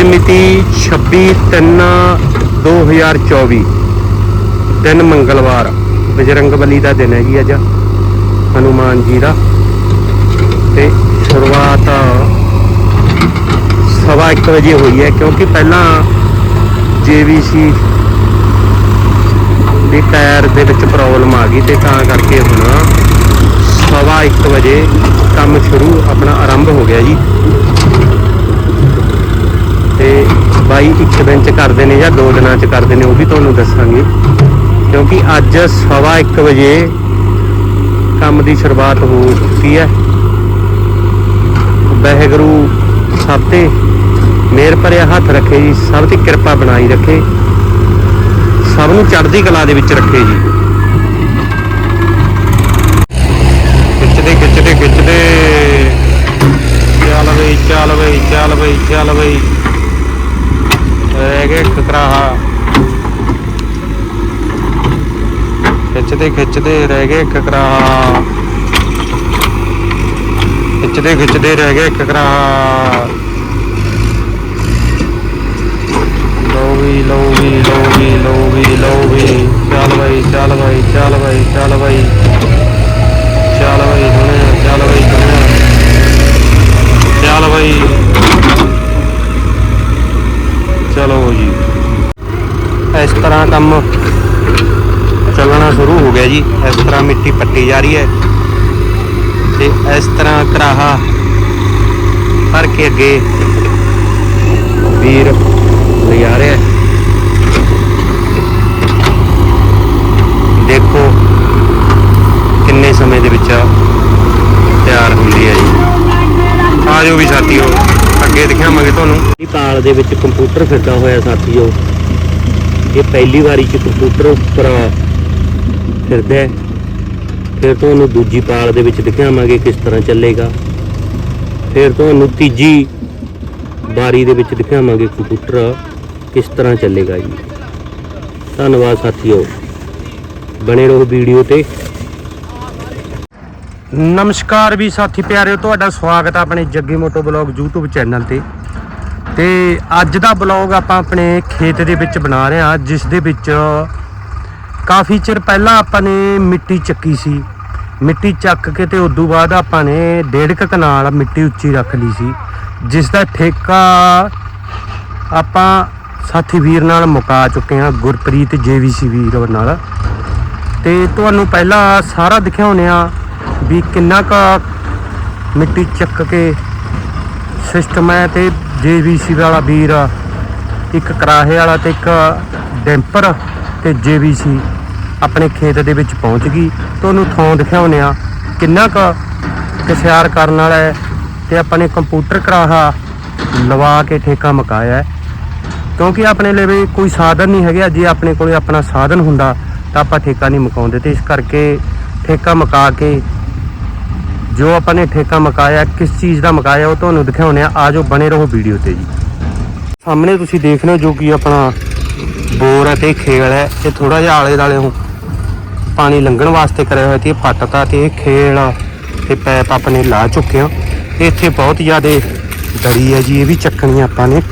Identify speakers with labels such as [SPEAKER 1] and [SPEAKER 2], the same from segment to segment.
[SPEAKER 1] ਅੱਜ ਮਿਤੀ 26/3/2024 ਦਿਨ ਮੰਗਲਵਾਰ ਬਜਰੰਗ ਬਲੀ ਦਾ ਦਿਨ ਹੈ ਜੀ ਅੱਜ, ਹਨੂਮਾਨ ਜੀ ਦਾ। ਤੇ ਸ਼ੁਰੂਆਤ ਸਵਾ 1 ਵਜੇ ਹੋਈ ਹੈ, ਕਿਉਂਕਿ ਪਹਿਲਾਂ ਜੀਵੀਸੀ ਦੀ ਟਾਇਰ ਦੇ ਵਿੱਚ ਪ੍ਰੋਬਲਮ ਆ ਗਈ ਤੇ ਤਾਂ ਕਰਕੇ ਹੁਣ ਸਵਾ 1 ਵਜੇ ਕੰਮ ਸ਼ੁਰੂ, ਆਪਣਾ ਆਰੰਭ ਹੋ ਗਿਆ ਜੀ ਤੇ ਬਾਈ ਇੱਕ ਦਿਨ ਚ ਕਰਦੇ ਨੇ ਜਾਂ ਦੋ ਦਿਨਾਂ ਚ ਕਰਦੇ ਨੇ, ਉਹ ਵੀ ਤੁਹਾਨੂੰ ਦੱਸਾਂਗੇ। ਕਿਉਂਕਿ ਅੱਜ ਸਵਾ 1 ਵਜੇ ਕੰਮ ਦੀ ਸ਼ੁਰੂਆਤ ਹੋ ਚੁੱਕੀ ਹੈ। ਵਾਹਿਗੁਰੂ ਸਭ ਤੇ ਮੇਰ ਭਰਿਆ ਹੱਥ ਰੱਖੇ ਜੀ, ਸਭ ਦੀ ਕਿਰਪਾ ਬਣਾਈ ਰੱਖੇ। ਸਭ ਨੂੰ ਚੜ੍ਹਦੀ ਕਲਾ ਦੇ ਵਿੱਚ ਰੱਖੇ ਜੀ। ਖਿੱਚਦੇ ਖਿੱਚਦੇ ਖਿੱਚਦੇ। ਚੱਲ ਬਈ ਚੱਲ ਬਈ ਚੱਲ ਬਈ ਚੱਲ ਬਈ। ਰਹਿ ਗਏ ਖਕਰਾਹਾ। ਖਿੱਚਦੇ ਖਿੱਚਦੇ ਰਹਿ ਗਏ ਖਕਰਾਹਾ। ਖਿੱਚਦੇ ਖਿੱਚਦੇ ਰਹਿ ਗਏ ਖਕਰਾਹਾ। ਲੋ ਵੀ ਲੋ ਵੀ ਲੋ ਵੀ ਲੋ ਵੀ ਲੋ ਵੀ। ਚੱਲ ਬਈ ਚੱਲ ਬਈ ਚੱਲ ਬਈ ਚੱਲ ਬਈ। ਚੱਲ ਬਈ ਦੁਨੀਆ ਚੱਲ ਬਈ ਦੁਨੀਆ ਚੱਲ ਬਈ। ਚਲੋ ਜੀ। ਇਸ ਤਰ੍ਹਾਂ ਕੰਮ ਚੱਲਣਾ ਸ਼ੁਰੂ ਹੋ ਗਿਆ ਜੀ। ਇਸ ਤਰ੍ਹਾਂ ਮਿੱਟੀ ਪੱਟੀ ਜਾ ਰਹੀ ਹੈ। ਤੇ ਇਸ ਤਰ੍ਹਾਂ ਕਰਾਹਾ ਭਰ ਕੇ ਅੱਗੇ ਵੀਰ ਲਿਆ ਰਿਹਾ ਦੇਖੋ ਕਿੰਨੇ ਸਮੇਂ ਦੇ ਵਿੱਚ ਤਿਆਰ ਹੁੰਦੀ ਹੈ ਜੀ। ਆ ਜੋ ਵੀ ਸਾਥੀਓ। ਅੱਗੇ ਦਿਖਾਵਾਂਗੇ ਤੁਹਾਨੂੰ। ਇਹ ਪਾਲ ਦੇ ਵਿੱਚ ਕੰਪਿਊਟਰ ਫਿਰਦਾ ਹੋਇਆ ਸਾਥੀਓ। ਇਹ ਪਹਿਲੀ ਵਾਰੀ ਚ ਕੰਪਿਊਟਰ ਉੱਪਰ ਫਿਰਦਾ ਹੈ। ਫਿਰ ਤੁਹਾਨੂੰ ਦੂਜੀ ਪਾਲ ਦੇ ਵਿੱਚ ਦਿਖਾਵਾਂਗੇ ਕਿਸ ਤਰ੍ਹਾਂ ਚੱਲੇਗਾ। ਫਿਰ ਤੁਹਾਨੂੰ ਤੀਜੀ ਬਾਰੀ ਦੇ ਵਿੱਚ ਦਿਖਾਵਾਂਗੇ ਕੰਪਿਊਟਰ ਕਿਸ ਤਰ੍ਹਾਂ ਚੱਲੇਗਾ ਜੀ। ਧੰਨਵਾਦ ਸਾਥੀਓ। ਬਣੇ ਰਹੋ ਵੀਡੀਓ ਤੇ। ਨਮਸਕਾਰ ਵੀ ਸਾਥੀ ਪਿਆਰਿਓ, ਤੁਹਾਡਾ ਸਵਾਗਤ ਹੈ ਆਪਣੇ Jaggi moto blog YouTube channel ਤੇ। ਤੇ ਅੱਜ ਦਾ ਬਲੌਗ ਆਪਾਂ ਆਪਣੇ ਖੇਤ ਦੇ ਵਿੱਚ ਬਣਾ ਰਹੇ ਹਾਂ, ਜਿਸ ਦੇ ਵਿੱਚ ਕਾਫੀ ਚਿਰ ਪਹਿਲਾਂ ਆਪਾਂ ਨੇ ਮਿੱਟੀ ਚੱਕੀ ਸੀ। ਮਿੱਟੀ ਚੱਕ ਕੇ ਤੇ ਉਦੋਂ ਬਾਅਦ ਆਪਾਂ ਨੇ ਡੇਢ ਕੁ ਕਨਾਲ ਮਿੱਟੀ ਉੱਚੀ ਰੱਖ ਲਈ ਸੀ, ਜਿਸ ਦਾ ਠੇਕਾ ਆਪਾਂ ਸਾਥੀ ਵੀਰ ਨਾਲ ਮੁਕਾ ਚੁੱਕੇ ਹਾਂ, ਗੁਰਪ੍ਰੀਤ ਜੇਵੀਸੀ ਵੀਰ ਨਾਲ। ਤੇ ਤੁਹਾਨੂੰ ਪਹਿਲਾਂ ਸਾਰਾ ਦਿਖਾਉਨੇ ਆ ਵੀ ਕਿੰਨਾ ਕੁ ਮਿੱਟੀ ਚੱਕ ਕੇ ਸਿਸਟਮ ਹੈ ਤੇ ਜੇਵੀਸੀ ਵਾਲਾ ਵੀਰ, ਇੱਕ ਕਰਾਹੇ ਵਾਲਾ ਤੇ ਇੱਕ ਡੈਂਪਰ ਤੇ ਜੇਵੀਸੀ ਆਪਣੇ ਖੇਤ ਦੇ ਵਿੱਚ ਪਹੁੰਚ ਗਈ। ਤੁਹਾਨੂੰ ਥਾਂ ਦਿਖਾਉਨੇ ਆ ਕਿੰਨਾ ਕੁ ਕਿਸਿਆਰ ਕਰਨ ਵਾਲਾ ਹੈ ਤੇ ਆਪਾਂ ਨੇ ਕੰਪਿਊਟਰ ਕਰਾਹਾ ਲਵਾ ਕੇ ਠੇਕਾ ਮਕਾਇਆ ਕਿਉਂਕਿ ਆਪਣੇ ਲਈ ਵੀ ਕੋਈ ਸਾਧਨ ਨਹੀਂ ਹੈਗਾ, ਜੇ ਆਪਣੇ ਕੋਲੇ ਆਪਣਾ ਸਾਧਨ ਹੁੰਦਾ ਤਾਂ ਆਪਾਂ ਠੇਕਾ ਨਹੀਂ ਮਕਾਉਂਦੇ। ਤੇ ਇਸ ਕਰਕੇ ਠੇਕਾ ਮਕਾ ਕੇ ਜੋ ਆਪਾਂ ਨੇ ਠੇਕਾ ਮਕਾਇਆ, ਕਿਸ ਚੀਜ਼ ਦਾ ਮਕਾਇਆ, ਉਹ ਤੁਹਾਨੂੰ ਦਿਖਾਉਣੇ ਆ ਆਜੋ ਬਣੇ ਰਹੋ ਵੀਡੀਓ ਤੇ ਜੀ। ਸਾਹਮਣੇ ਤੁਸੀਂ ਦੇਖ ਰਹੇ ਹੋ ਜੋ ਕਿ ਆਪਣਾ ਬੋਰ ਹੈ ਤੇ ਖੇਲ ਹੈ। ਇਹ ਥੋੜਾ ਜਿਹਾ ਆਲੇ ਦਾਲੇ ਨੂੰ ਪਾਣੀ ਲੰਘਣ ਵਾਸਤੇ ਕਰਿਆ ਹੋਇਆ ਤੇ ਇਹ ਪੱਟਤਾ ਤੇ ਇਹ ਖੇਲ ਤੇ ਪੈਪ ਆਪਣੇ ਲਾ ਚੁੱਕੇ ਹਾਂ ਇੱਥੇ ਬਹੁਤ ਜ਼ਿਆਦਾ ਦਰੀ ਹੈ ਜੀ, ਇਹ ਵੀ ਚੱਕਣੀ ਆਪਾਂ ਨੇ।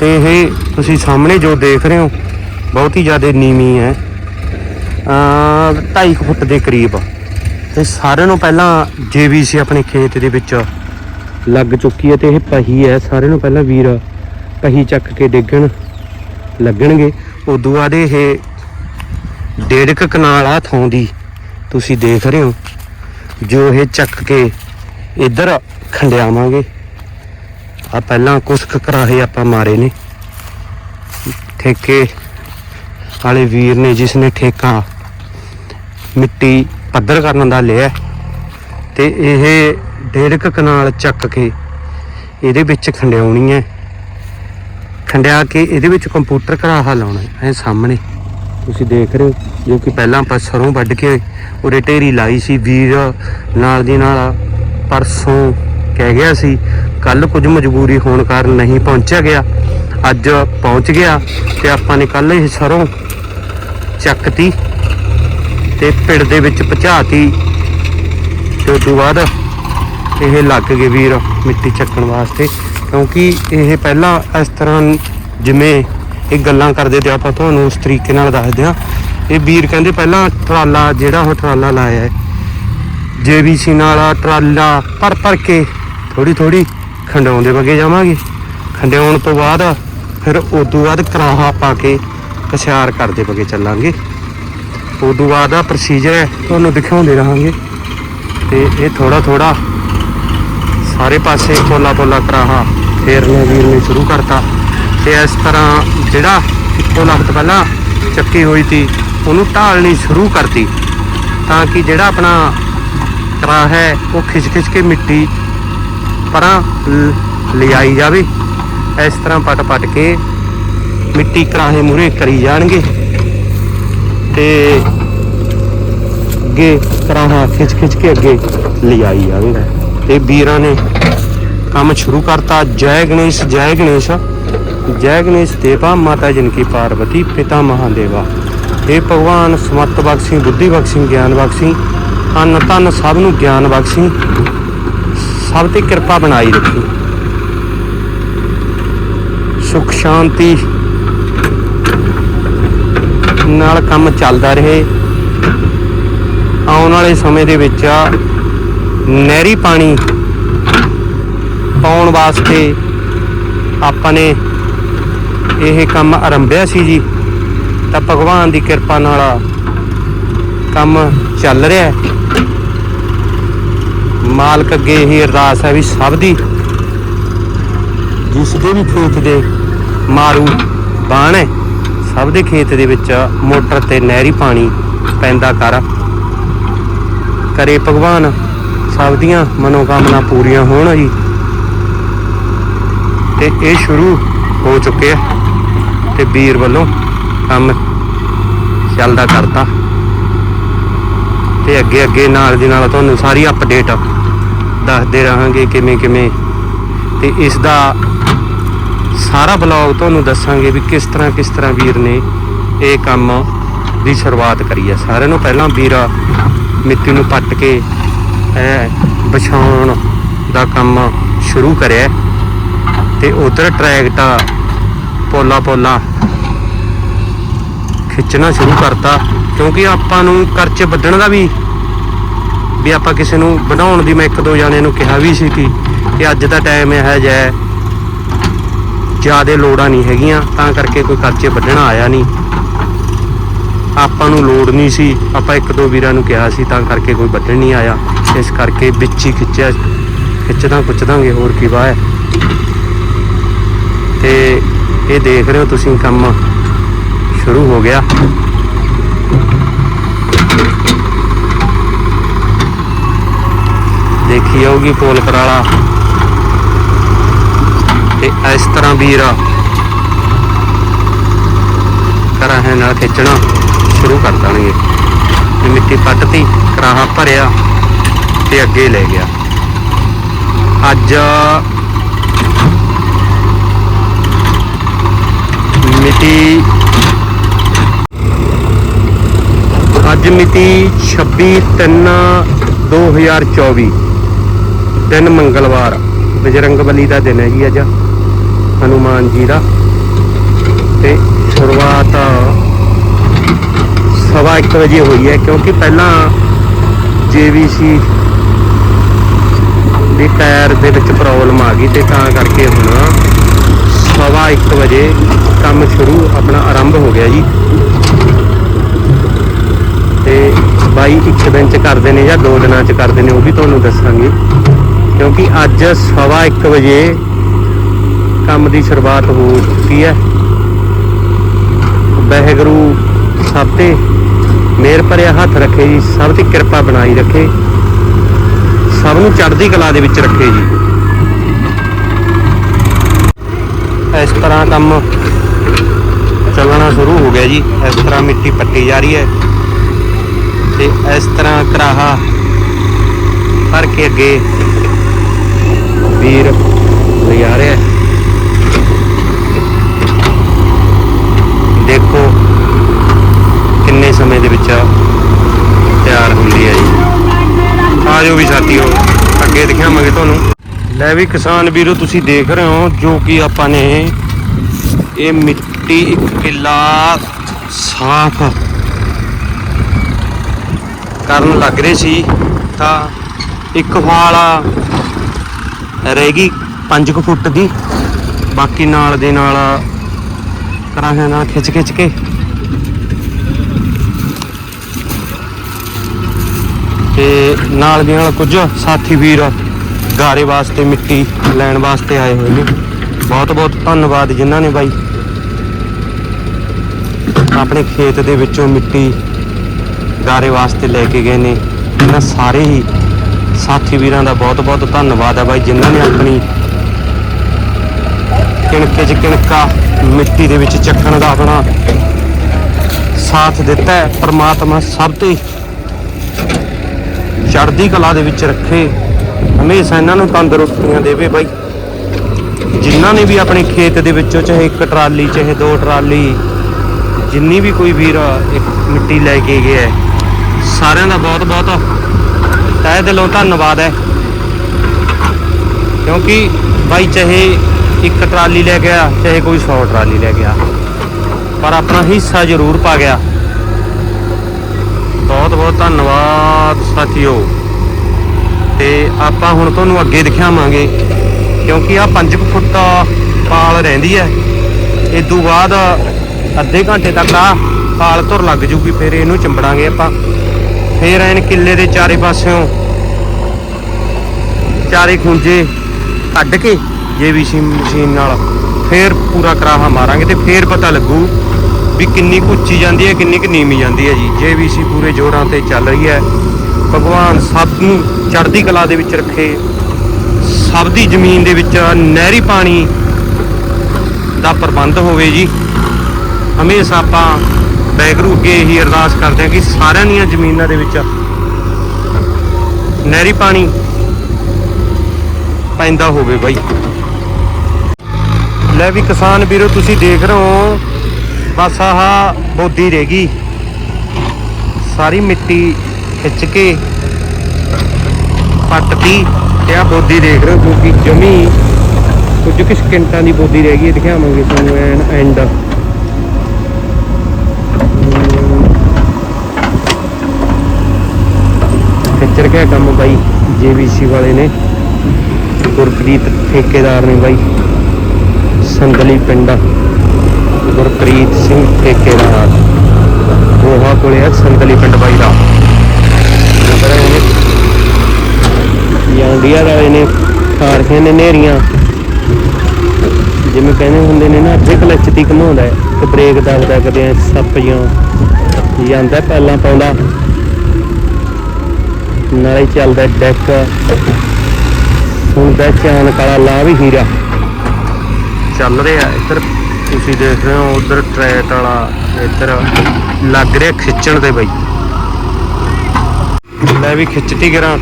[SPEAKER 1] ਤੇ ਇਹ ਤੁਸੀਂ ਸਾਹਮਣੇ ਜੋ ਦੇਖ ਰਹੇ ਹੋ, ਬਹੁਤ ਹੀ ਜ਼ਿਆਦਾ ਨੀਵੀਂ ਹੈ। 2.5 ਫੁੱਟ ਦੇ ਕਰੀਬ। ਤੇ ਸਾਰਿਆਂ ਨੂੰ ਪਹਿਲਾਂ ਜੇਵੀਸੀ ਆਪਣੇ ਖੇਤ ਦੇ ਵਿੱਚ। ਲੱਗ ਚੁੱਕੀ ਹੈ ਤੇ ਇਹ ਪਹੀ ਹੈ। ਸਾਰਿਆਂ ਨੂੰ ਪਹਿਲਾਂ ਵੀਰ ਪਹੀ ਚੱਕ ਕੇ ਡੇਗਣ ਲੱਗਣਗੇ। ਉਦੋਂ ਬਾਅਦ ਇਹ ਡੇਢ ਕੁ ਕਨਾਲ ਆ ਥਾਂ ਦੀ ਤੁਸੀਂ ਦੇਖ ਰਹੇ ਹੋ, ਜੋ ਇਹ ਚੱਕ ਕੇ ਇੱਧਰ ਖੰਡਿਆਵਾਂਗੇ। ਆ ਪਹਿਲਾਂ ਕੁਛ ਕੁ ਕਰਾਹੇ ਆਪਾਂ ਮਾਰੇ ਨੇ। ਠੇਕੇ ਵਾਲੇ ਵੀਰ ਨੇ ਜਿਸ ਨੇ ਠੇਕਾ ਮਿੱਟੀ ਪੱਧਰ ਕਰਨ ਦਾ ਲਿਆ ਤੇ ਇਹ ਡੇਢ ਕੁ ਕਨਾਲ ਚੱਕ ਕੇ ਇਹਦੇ ਵਿੱਚ ਖੰਡਿਆਉਣੀ ਹੈ। ਖੰਡਿਆ ਕੇ ਇਹਦੇ ਵਿੱਚ ਕੰਪਿਊਟਰ ਕਰਾਹਾ ਲਾਉਣਾ ਹੈ, ਇਹ ਸਾਹਮਣੇ। ਤੁਸੀਂ ਦੇਖ ਰਹੇ ਹੋ, ਜੋ ਕਿ ਪਹਿਲਾਂ ਆਪਾਂ ਸਰੋਂ ਵੱਢ ਕੇ ਉਰੇ ਢੇਰੀ ਲਾਈ ਸੀ, ਵੀਰ ਨਾਲ ਦੀ ਨਾਲ ਪਰਸੋਂ ਕਹਿ ਗਿਆ ਸੀ ਕੱਲ ਕੁਝ ਮਜਬੂਰੀ ਹੋਣ ਕਾਰਨ ਨਹੀਂ ਪਹੁੰਚਿਆ ਗਿਆ। ਅੱਜ ਪਹੁੰਚ ਗਿਆ ਤੇ ਆਪਾਂ ਨੇ ਕੱਲ ਇਹ ਸਰੋਂ ਚੱਕਤੀ। ਤੇ ਪਿੰਡ ਦੇ ਵਿੱਚ ਪਹੁੰਚਾਤੀ ਤੇ ਉਸ ਤੋਂ ਬਾਅਦ ਇਹ ਲੱਗ ਗਏ ਵੀਰ ਮਿੱਟੀ ਚੱਕਣ ਵਾਸਤੇ। ਕਿਉਂਕਿ ਇਹ ਪਹਿਲਾਂ ਇਸ ਤਰ੍ਹਾਂ ਜਿਵੇਂ ਇਹ ਗੱਲਾਂ ਕਰਦੇ ਤੇ ਆਪਾਂ ਤੁਹਾਨੂੰ ਉਸ ਤਰੀਕੇ ਨਾਲ ਦੱਸਦੇ ਹਾਂ। ਇਹ ਵੀਰ ਕਹਿੰਦੇ ਪਹਿਲਾਂ ਟਰਾਲਾ ਜਿਹੜਾ ਉਹ ਟਰਾਲਾ ਲਾਇਆ ਹੈ। ਜੇਬੀਸੀ ਨਾਲ ਆ ਟਰਾਲਾ ਭਰ ਭਰ ਕੇ ਥੋੜੀ ਥੋੜੀ ਖੰਡਾਉਂਦੇ ਵਗੇ ਜਾਵਾਂਗੇ। ਖੰਡਾਉਣ ਤੋਂ ਬਾਅਦ ਫਿਰ ਉਦੋਂ ਬਾਅਦ ਕਰਾਹਾ ਪਾ ਕੇ ਕਸਿਆਰ ਕਰਦੇ ਵਗੇ ਚੱਲਾਂਗੇ। ਉਦੋਂ ਬਾਅਦ ਆ ਪ੍ਰੋਸੀਜਰ ਹੈ, ਤੁਹਾਨੂੰ ਦਿਖਾਉਂਦੇ ਰਹਾਂਗੇ। ਤੇ ਇਹ ਥੋੜਾ ਥੋੜਾ ਸਾਰੇ ਪਾਸੇ ਪੋਲਾ ਪੋਲਾ ਕਰਾਹਾ ਫੇਰਨੇ ਵੀਰ ਨੇ ਸ਼ੁਰੂ ਕਰਤਾ। ਤੇ ਇਸ ਤਰ੍ਹਾਂ ਜਿਹੜਾ ਇੱਕੋ ਲਖਤ ਪਹਿਲਾਂ ਚੱਕੀ ਹੋਈ ਸੀ, ਉਹਨੂੰ ਢਾਲਣੀ ਸ਼ੁਰੂ ਕਰਤੀ। ਤਾਂ ਕਿ ਜਿਹੜਾ ਆਪਣਾ ਕਰਾ ਹੈ, ਉਹ ਖਿੱਚ ਖਿੱਚ ਕੇ ਮਿੱਟੀ ਪਰਾਂ ਲਿਆਈ ਜਾਵੇ। ਇਸ ਤਰ੍ਹਾਂ ਪਟ ਪਟ ਕੇ ਮਿੱਟੀ ਕਰਾਹੇ ਮੂਰੇ ਕਰੀ ਜਾਣਗੇ। ਤੇ ਅੱਗੇ ਕਰਾਹਾ ਖਿੱਚ ਖਿੱਚ ਕੇ ਅੱਗੇ ਲਿਆਈ ਜਾਵੇਗਾ ਤੇ ਵੀਰਾਂ ਨੇ ਕੰਮ ਸ਼ੁਰੂ ਕਰਤਾ। ਜੈ ਗਣੇਸ਼ ਜੈ ਗਣੇਸ਼ ਜੈ ਗਣੇਸ਼ ਦੇਵਾ, ਮਾਤਾ ਜਿਨਕੀ ਪਾਰਵਤੀ, ਪਿਤਾ ਮਹਾਦੇਵਾ। ਇਹ ਭਗਵਾਨ, ਸਮਤ ਬਖਸ਼ੀ, ਬੁੱਧੀ ਬਖਸ਼ੀ, ਗਿਆਨ ਬਖਸ਼ੀ ਅੰਨ ਤਨ ਸਭ ਨੂੰ ਗਿਆਨ ਬਖਸ਼ੀ, ਸਭ ਤੇ ਕਿਰਪਾ ਬਣਾਈ ਰੱਖੀ। ਸੁਖ, ਸ਼ਾਂਤੀ ਨਾਲ ਕੰਮ ਚੱਲਦਾ ਰਹੇ। ਆਉਣ ਵਾਲੇ ਸਮੇਂ ਦੇ ਵਿੱਚ ਨਹਿਰੀ ਪਾਣੀ ਪਾਉਣ ਵਾਸਤੇ ਆਪਾਂ ਨੇ ਇਹ ਕੰਮ ਆਰੰਭਿਆ ਸੀ ਜੀ। ਤਾਂ ਭਗਵਾਨ ਦੀ ਕਿਰਪਾ ਨਾਲ ਕੰਮ ਚੱਲ ਰਿਹਾ ਹੈ। ਮਾਲਕ ਅੱਗੇ ਇਹ ਅਰਦਾਸ ਹੈ ਵੀ ਸਭ ਦੀ ਜਿਸ ਦੇ ਵੀ ਖੇਤ ਦੇ ਮਾਰੂ ਬਾਣ ਹੈ। ਸਭ ਦੇ ਖੇਤ ਦੇ ਵਿੱਚ ਮੋਟਰ ਤੇ ਨਹਿਰੀ ਪਾਣੀ ਪੈਂਦਾ ਕਰ। ਕਰੇ ਭਗਵਾਨ ਸਭ ਦੀਆਂ ਮਨੋਕਾਮਨਾ ਪੂਰੀਆਂ ਹੋਣ ਜੀ। ਤੇ ਇਹ ਸ਼ੁਰੂ ਹੋ ਚੁੱਕਿਆ ਤੇ ਵੀਰ ਵੱਲੋਂ ਕੰਮ ਚੱਲਦਾ ਕਰਤਾ ਤੇ ਅੱਗੇ ਅੱਗੇ ਨਾਲ ਦੀ ਨਾਲ ਤੁਹਾਨੂੰ ਸਾਰੀ ਅਪਡੇਟ ਦੱਸਦੇ ਰਹਾਂਗੇ ਕਿਵੇਂ ਕਿਵੇਂ। ਤੇ ਇਸ ਦਾ ਸਾਰਾ ਬਲੌਗ ਤੁਹਾਨੂੰ ਦੱਸਾਂਗੇ ਵੀ ਕਿਸ ਤਰ੍ਹਾਂ ਕਿਸ ਤਰ੍ਹਾਂ ਵੀਰ ਨੇ ਇਹ ਕੰਮ ਦੀ ਸ਼ੁਰੂਆਤ ਕਰੀ ਹੈ ਸਾਰਿਆਂ ਨੂੰ ਪਹਿਲਾਂ ਵੀਰਾ ਮਿੱਟੀ ਨੂੰ ਪੱਟ ਕੇ ਐ ਵਿਛਾਉਣ ਦਾ ਕੰਮ ਸ਼ੁਰੂ ਕਰਿਆ। ਤੇ ਉਧਰ ਟਰੈਕਟਰ ਪੋਲਾ ਪੋਲਾ ਖਿੱਚਣਾ ਸ਼ੁਰੂ ਕਰਤਾ। ਕਿਉਂਕਿ ਆਪਾਂ ਨੂੰ ਕਰਚ ਵੱਢਣ ਦਾ ਵੀ ਵੀ ਆਪਾਂ ਕਿਸੇ ਨੂੰ ਬਣਾਉਣ ਦੀ ਮੈਂ ਇੱਕ ਦੋ ਜਾਣੇ ਨੂੰ ਕਿਹਾ ਵੀ ਸੀ ਕਿ ਅੱਜ ਦਾ ਟਾਈਮ ਇਹ ਜੈ ਜਿਆਦੇ ਲੋੜਾਂ ਨਹੀਂ ਹੈਗੀਆਂ, ਤਾਂ ਕਰਕੇ ਕੋਈ ਕਰਚੇ ਵੱਢਣਾ ਆਇਆ ਨਹੀਂ। ਆਪਾਂ ਨੂੰ ਲੋੜ ਨਹੀਂ ਸੀ, ਆਪਾਂ ਇੱਕ ਦੋ ਵੀਰਾਂ ਨੂੰ ਕਿਹਾ ਸੀ, ਤਾਂ ਕਰਕੇ ਕੋਈ ਵੱਢਣ ਨਹੀਂ ਆਇਆ। ਇਸ ਕਰਕੇ ਵਿੱਚ ਹੀ ਖਿੱਚਿਆ, ਖਿੱਚਦਾ ਕੁੱਚਦਾਂਗੇ ਹੋਰ ਕੀ ਵਾਹ ਹੈ। ਤੇ ਇਹ ਦੇਖ ਰਹੇ ਹੋ ਤੁਸੀਂ ਕੰਮ ਸ਼ੁਰੂ ਹੋ ਗਿਆ। ਦੇਖੀ ਜਾਊਗੀ ਪੋਲ ਕਰਾਲਾ ਇਸ ਤਰ੍ਹਾਂ ਵੀਰਾ ਕਰਾਂ ਨਾਲ ਖਿੱਚਣਾ ਸ਼ੁਰੂ ਕਰ ਦੇਣਗੇ। ਮਿੱਟੀ ਪੱਟਤੀ, ਕਰਾਹਾ ਭਰਿਆ ਤੇ ਅੱਗੇ ਲੈ ਗਿਆ। ਅੱਜ ਮਿਤੀ ਅੱਜ ਮਿਤੀ 26 3 2024 ਦਿਨ ਮੰਗਲਵਾਰ ਬਜਰੰਗ ਬਲੀ ਦਾ ਦਿਨ ਹੈ ਜੀ ਅੱਜ। ਹਨੂਮਾਨ ਜੀ ਦਾ। ਤੇ ਸ਼ੁਰੂਆਤ ਸਵਾ 1 ਵਜੇ ਹੋਈ ਹੈ, ਕਿਉਂਕਿ ਪਹਿਲਾਂ ਜੀਵੀਸੀ ਦੀ ਟਾਇਰ ਦੇ ਵਿੱਚ ਪ੍ਰੋਬਲਮ ਆ ਗਈ ਤੇ ਤਾਂ ਕਰਕੇ ਹੁਣ ਸਵਾ 1 ਵਜੇ ਕੰਮ ਸ਼ੁਰੂ, ਆਪਣਾ ਆਰੰਭ ਹੋ ਗਿਆ ਜੀ। ਤੇ ਬਾਈ ਇੱਕ ਦਿਨ ਚ ਕਰਦੇ ਨੇ ਜਾਂ ਦੋ ਦਿਨਾਂ ਚ ਕਰਦੇ ਨੇ, ਉਹ ਵੀ ਤੁਹਾਨੂੰ ਦੱਸਾਂਗੇ। ਕਿਉਂਕਿ ਅੱਜ ਸਵਾ 1 ਵਜੇ ਕੰਮ ਦੀ ਸ਼ੁਰੂਆਤ ਹੋ ਚੁੱਕੀ ਹੈ। ਵਾਹਿਗੁਰੂ ਸਭ ਤੇ ਮੇਰ ਭਰਿਆ ਹੱਥ ਰੱਖੇ ਜੀ, ਸਭ ਦੀ ਕਿਰਪਾ ਬਣਾਈ ਰੱਖੇ। ਸਭ ਨੂੰ ਚੜ੍ਹਦੀ ਕਲਾ ਦੇ ਵਿੱਚ ਰੱਖੇ ਜੀ। ਇਸ ਤਰ੍ਹਾਂ ਕੰਮ ਚੱਲਣਾ ਸ਼ੁਰੂ ਹੋ ਗਿਆ ਜੀ। ਇਸ ਤਰ੍ਹਾਂ ਮਿੱਟੀ ਪੱਟੀ ਜਾ ਰਹੀ ਹੈ ਤੇ ਇਸ ਤਰ੍ਹਾਂ ਕਰਾਹਾ ਭਰ ਕੇ ਅੱਗੇ ਵੀਰ ਲਿਆ ਰਿਹਾ ਹੈ। ਦੇਖੋ ਕਿੰਨੇ ਸਮੇਂ ਦੇ ਵਿੱਚ ਤਿਆਰ ਹੁੰਦੀ ਹੈ ਜੀ ਆਜੋ ਵੀ ਸਾਥੀਓ ਅੱਗੇ ਦਿਖਾਵਾਂਗੇ ਤੁਹਾਨੂੰ ਲੈ ਵੀ ਕਿਸਾਨ ਵੀਰੋ, ਤੁਸੀਂ ਦੇਖ ਰਹੇ ਹੋ ਜੋ ਕਿ ਆਪਾਂ ਨੇ ਇਹ ਮਿੱਟੀ ਇੱਕ ਕਿੱਲਾ ਸਾਫ਼ ਕਰਨ ਲੱਗ ਰਹੇ ਸੀ, ਤਾਂ ਇੱਕ ਫਾਲ ਰਹਿ ਗਈ 5 ਫੁੱਟ ਦੀ। ਬਾਕੀ ਨਾਲ ਦੇ ਨਾਲ ਕਰਾਂਗੇ ਨਾਲ ਖਿੱਚ ਖਿੱਚ ਕੇ। ਤੇ ਨਾਲ ਦੀ ਨਾਲ ਕੁਝ ਸਾਥੀ ਵੀਰ ਗਾਰੇ ਵਾਸਤੇ, ਮਿੱਟੀ ਲੈਣ ਵਾਸਤੇ ਆਏ ਹੋਏ ਨੇ। ਬਹੁਤ ਬਹੁਤ ਧੰਨਵਾਦ ਜਿਨ੍ਹਾਂ ਨੇ ਬਾਈ। ਆਪਣੇ ਖੇਤ ਦੇ ਵਿੱਚੋਂ ਮਿੱਟੀ ਗਾਰੇ ਵਾਸਤੇ ਲੈ ਕੇ ਗਏ ਨੇ। ਇਹਨਾਂ ਸਾਰੇ ਹੀ ਸਾਥੀ ਵੀਰਾਂ ਦਾ ਬਹੁਤ ਬਹੁਤ ਧੰਨਵਾਦ ਹੈ ਬਾਈ, ਜਿਨ੍ਹਾਂ ਨੇ ਆਪਣੀ ਕਿਣਕੇ 'ਚ ਕਿਣਕਾ ਮਿੱਟੀ ਦੇ ਵਿੱਚ ਚੱਕਣ ਦਾ ਆਪਣਾ ਸਾਥ ਦਿੱਤਾ ਹੈ। ਪ੍ਰਮਾਤਮਾ ਸਭ ਤੇ ਚੜ੍ਹਦੀ ਕਲਾ ਦੇ ਵਿੱਚ ਰੱਖੇ। ਹਮੇਸ਼ਾ ਇਹਨਾਂ ਨੂੰ ਤੰਦਰੁਸਤੀਆਂ ਦੇਵੇ ਬਾਈ। ਜਿਨ੍ਹਾਂ ਨੇ ਵੀ ਆਪਣੇ ਖੇਤ ਦੇ ਵਿੱਚੋਂ ਚਾਹੇ ਇੱਕ ਟਰਾਲੀ ਚਾਹੇ ਦੋ ਟਰਾਲੀ ਜਿੰਨੀ ਵੀ ਕੋਈ ਵੀਰ ਇੱਕ ਮਿੱਟੀ ਲੈ ਕੇ ਗਿਆ ਹੈ, ਸਾਰਿਆਂ ਦਾ ਬਹੁਤ ਬਹੁਤ ਤਹਿ ਦਿਲੋਂ ਧੰਨਵਾਦ ਹੈ। ਕਿਉਂਕਿ ਬਾਈ ਚਾਹੇ ਇੱਕ ਟਰਾਲੀ ਲੈ ਗਿਆ ਚਾਹੇ ਕੋਈ 100 ਟਰਾਲੀ ਲੈ ਗਿਆ ਪਰ ਆਪਣਾ ਹਿੱਸਾ ਜ਼ਰੂਰ ਪਾ ਗਿਆ। ਬਹੁਤ ਬਹੁਤ ਧੰਨਵਾਦ ਸਾਥੀਓ। ਤੇ ਆਪਾਂ ਹੁਣ ਤੁਹਾਨੂੰ ਅੱਗੇ ਦਿਖਾਵਾਂਗੇ, ਕਿਉਂਕਿ ਆ 5 ਫੁੱਟ ਪਾਲ ਰਹਿੰਦੀ ਹੈ। ਇਸ ਤੋਂ ਬਾਅਦ ਅੱਧੇ ਘੰਟੇ ਤੱਕ ਆ ਪਾਲ ਧੁਰ ਲੱਗ ਜੂਗੀ, ਫਿਰ ਇਹਨੂੰ ਚੰਬੜਾਂਗੇ ਆਪਾਂ। ਫਿਰ ਐਨ ਕਿੱਲੇ ਦੇ ਚਾਰੇ ਪਾਸਿਓਂ ਚਾਰੇ ਖੁੰਝੇ ਕੱਢ ਕੇ ਜੇਬੀਸੀ ਮਸ਼ੀਨ ਨਾਲ ਫੇਰ ਪੂਰਾ ਕਰਾਹਾ ਮਾਰਾਂਗੇ ਤੇ ਫੇਰ ਪਤਾ ਲੱਗੂ ਵੀ ਕਿੰਨੀ ਕੁ ਉੱਚੀ ਜਾਂਦੀ ਹੈ, ਕਿੰਨੀ ਕੁ ਨੀਵੀਂ ਜਾਂਦੀ ਹੈ ਜੀ। ਜੇਬੀਸੀ ਪੂਰੇ ਜੋਰਾਂ ਤੇ ਚੱਲ ਰਹੀ ਹੈ। ਭਗਵਾਨ ਸਭ ਨੂੰ ਚੜ੍ਹਦੀ ਕਲਾ ਦੇ ਵਿੱਚ ਰੱਖੇ, ਸਭ ਦੀ ਜ਼ਮੀਨ ਦੇ ਵਿੱਚ ਨਹਿਰੀ ਪਾਣੀ ਦਾ ਪ੍ਰਬੰਧ ਹੋਵੇ ਜੀ। ਹਮੇਸ਼ਾ ਆਪਾਂ ਵੈਗਰੂ ਅੱਗੇ ਇਹੀ ਅਰਦਾਸ ਕਰਦੇ ਹਾਂ ਕਿ ਸਾਰਿਆਂ ਦੀਆਂ ਜ਼ਮੀਨਾਂ ਦੇ ਵਿੱਚ ਨਹਿਰੀ ਪਾਣੀ ਪੈਂਦਾ ਹੋਵੇ ਬਾਈ। ਲੈ ਵੀ ਕਿਸਾਨ ਵੀਰੋ, ਤੁਸੀਂ ਦੇਖ ਰਹੇ ਹੋ, ਬਸ ਆਹ ਬੋਦੀ ਰਹਿ ਗਈ। ਸਾਰੀ ਮਿੱਟੀ ਖਿੱਚ ਕੇ ਪੱਟਦੀ ਤੇ ਆ ਬੋਦੀ ਦੇਖ ਰਹੇ ਹੋ ਕਿਉਂਕਿ ਜਮੀ ਕੁਝ ਕੁ ਸਕਿੰਟਾਂ ਦੀ ਬੋਦੀ ਰਹਿ ਗਈ, ਦਿਖਾਵਾਂਗੇ ਤੁਹਾਨੂੰ ਐਨ ਐਂਡ। ਖਿੱਚਰ ਕੇ ਕੰਮ ਬਾਈ ਜੀਬੀਸੀ ਵਾਲੇ ਨੇ। ਗੁਰਪ੍ਰੀਤ ਠੇਕੇਦਾਰ ਨੇ ਬਾਈ, ਸੰਦਲੀ ਪਿੰਡ। ਗੁਰਪ੍ਰੀਤ ਸਿੰਘ ਠੇਕੇਦਾਰ। ਗੋਹਾ ਕੋਲੇ ਆ ਸੰਦਲੀ ਪਿੰਡ ਬਾਈ ਦਾ। ਨੰਬਰ ਇਹਨੇ ਜਾਂਡੀਆਂ ਵਾਲੇ ਨੇ ਖਾਰਖੇ ਨੇ ਨੇਰੀਆਂ। ਜਿਵੇਂ ਕਹਿੰਦੇ ਹੁੰਦੇ ਨੇ ਨਾ, ਅੱਧੇ ਕਲਚ ਦੀ ਘਮਾਉਂਦਾ ਤੇ ਬ੍ਰੇਕ ਦਬਦਾ ਕਦੇ ਸੱਪ ਜਾਂ ਜਾਂਦਾ ਪਹਿਲਾਂ ਪਾਉਂਦਾ। ਨਾਲੇ ਚੱਲਦਾ ਡੈਕ ਹੁੰਦਾ ਚਾਨ ਕਾਲਾ ਲਾ ਵੀ ਹੀਰਾ। ਚੱਲ ਰਿਹਾ ਇੱਧਰ, ਤੁਸੀਂ ਦੇਖ ਰਹੇ ਹੋ ਉਧਰ ਟਰੈਟ ਵਾਲਾ, ਇੱਧਰ ਲੱਗ ਰਿਹਾ ਖਿੱਚਣ ਤੇ ਬਈ। ਮੈਂ ਵੀ ਖਿੱਚਤੀ ਕਰਾਂ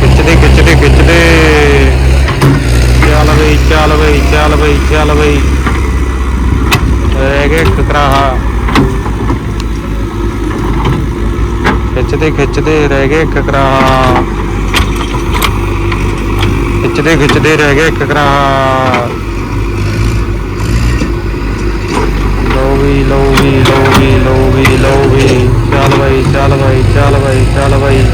[SPEAKER 1] ਖਿੱਚਦੇ ਖਿੱਚਦੇ ਖਿੱਚਦੇ ਚੱਲ ਬਈ ਚੱਲ ਬਈ, ਚੱਲ ਬਈ। ਚੱਲ ਬਈ ਰਹਿ ਗਏ ਇੱਕ ਕਰਾਹਾ। ਖਿੱਚਦੇ ਖਿੱਚਦੇ ਰਹਿ ਗਏ ਇੱਕ ਖਿੱਚਦੇ ਖਿੱਚਦੇ ਰਹਿ ਗਏ ਇੱਕ ਕਰਾਹਾ। ਵੀ ਲਓ ਵੀ ਲਓ ਵੀ ਲਓ ਵੀ ਲਓ ਵੀ ਚੱਲ ਬਈ ਚੱਲ ਬਈ ਚੱਲ ਬਈ ਚੱਲ ਬਈ।